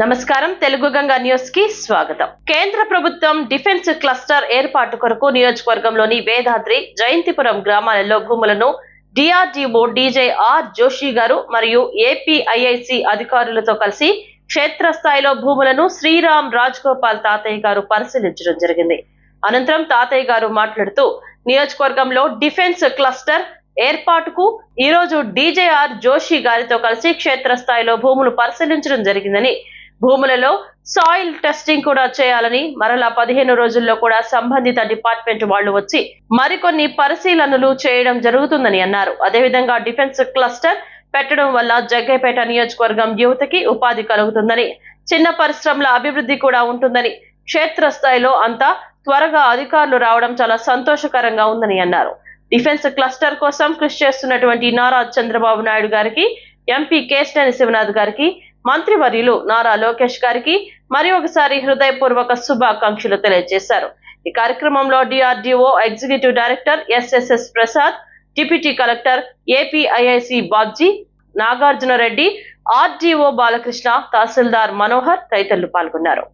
నమస్కారం. తెలుగు గంగా న్యూస్కి స్వాగతం. కేంద్ర ప్రభుత్వం డిఫెన్స్ క్లస్టర్ ఏర్పాటు కొరకు నియోజకవర్గంలోని వేదాద్రి జయంతిపురం గ్రామాలలో భూములను డిఆర్డీఓ డీజే ఆర్ జోషి గారు మరియు ఏపీఐఐసి అధికారులతో కలిసి క్షేత్రస్థాయిలో భూములను శ్రీరామ్ రాజ్గోపాల్ తాతయ్య గారు పరిశీలించడం జరిగింది. అనంతరం తాతయ్య గారు మాట్లాడుతూ నియోజకవర్గంలో డిఫెన్స్ క్లస్టర్ ఏర్పాటుకు ఈ రోజు డీజేఆర్ జోషి గారితో కలిసి క్షేత్రస్థాయిలో భూములు పరిశీలించడం జరిగిందని భూములలో సాయిల్ టెస్టింగ్ కూడా చేయాలని మరలా పదిహేను రోజుల్లో కూడా సంబంధిత డిపార్ట్మెంట్ వాళ్ళు వచ్చి మరికొన్ని పరిశీలనలు చేయడం జరుగుతుందని అన్నారు. అదేవిధంగా డిఫెన్స్ క్లస్టర్ పెట్టడం వల్ల జగ్గైపేట నియోజకవర్గం యువతకి ఉపాధి కలుగుతుందని చిన్న పరిశ్రమల అభివృద్ధి కూడా ఉంటుందని క్షేత్రస్థాయిలో అంతా త్వరగా అధికారులు రావడం చాలా సంతోషకరంగా ఉందని అన్నారు. డిఫెన్స్ క్లస్టర్ కోసం కృషి చేస్తున్నటువంటి నారా చంద్రబాబు నాయుడు గారికి ఎంపీ కేశినేని శివనాథ్ గారికి మంత్రివర్యులు నారా లోకేష్ గారికి మరి ఒకసారి హృదయపూర్వక శుభాకాంక్షలు తెలియజేశారు. ఈ కార్యక్రమంలో DRDO executive director S S S Prasad deputy collector APIIC Babji Nagarjuna Reddy RDO Balakrishna tahsildar Manohar తదితరులు పాల్గొన్నారు.